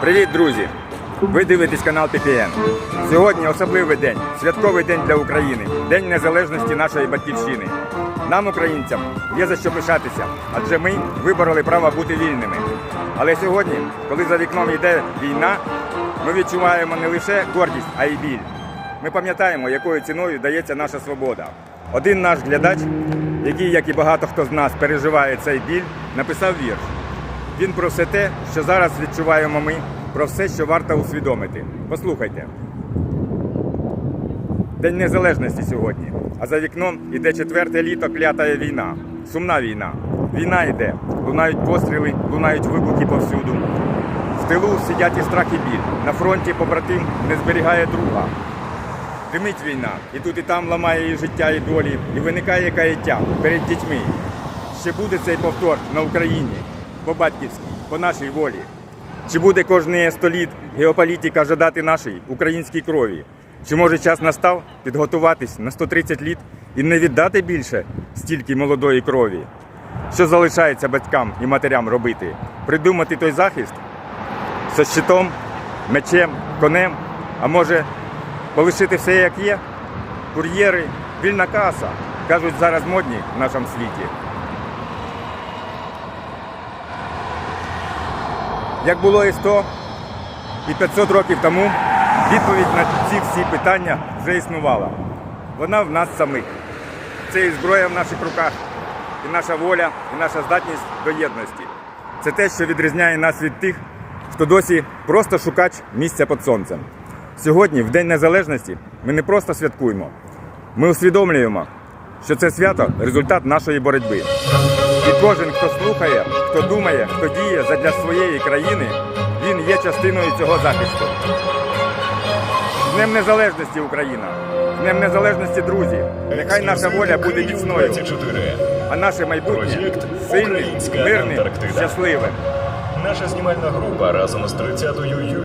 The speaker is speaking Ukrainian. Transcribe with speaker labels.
Speaker 1: Привіт, друзі! Ви дивитесь канал PPN. Сьогодні особливий день, святковий день для України, День Незалежності нашої батьківщини. Нам, українцям, є за що пишатися, адже ми вибороли право бути вільними. Але сьогодні, коли за вікном йде війна, ми відчуваємо не лише гордість, а й біль. Ми пам'ятаємо, якою ціною дається наша свобода. Один наш глядач, який, як і багато хто з нас, переживає цей біль, написав вірш. Він про все те, що зараз відчуваємо ми, про все, що варто усвідомити. Послухайте. День незалежності сьогодні. А за вікном іде четверте літо клятая війна. Сумна війна. Війна йде. Лунають постріли, лунають вибухи повсюду. В тилу сидять і страх і біль. На фронті побратим не зберігає друга. Димить війна, і тут і там ламає і життя, і долі, і виникає каяття перед дітьми. Ще буде цей повтор на Україні, по батьківській, по нашій волі. Чи буде кожне століт геополітика жадати нашої українській крові? Чи може час настав підготуватись на 130 літ і не віддати більше стільки молодої крові? Що залишається батькам і матерям робити? Придумати той захист зі щитом, мечем, конем, а може полишити все як є? Кур'єри, вільна каса, кажуть зараз модні в нашому світі. Як було і 100, і 500 років тому, відповідь на ці всі питання вже існувала. Вона в нас самих. Це і зброя в наших руках, і наша воля, і наша здатність до єдності. Це те, що відрізняє нас від тих, хто досі просто шукач місця під сонцем. Сьогодні, в День Незалежності, ми не просто святкуємо, ми усвідомлюємо, що це свято результат нашої боротьби. І кожен, хто слухає, хто думає, хто діє задля своєї країни, він є частиною цього захисту. З Днем Незалежності Україна! З Днем Незалежності, друзі! Нехай наша воля буде міцною, а наше майбутнє
Speaker 2: «Українська
Speaker 1: мирним, щасливим.
Speaker 2: Наша знімальна група разом з 30-ю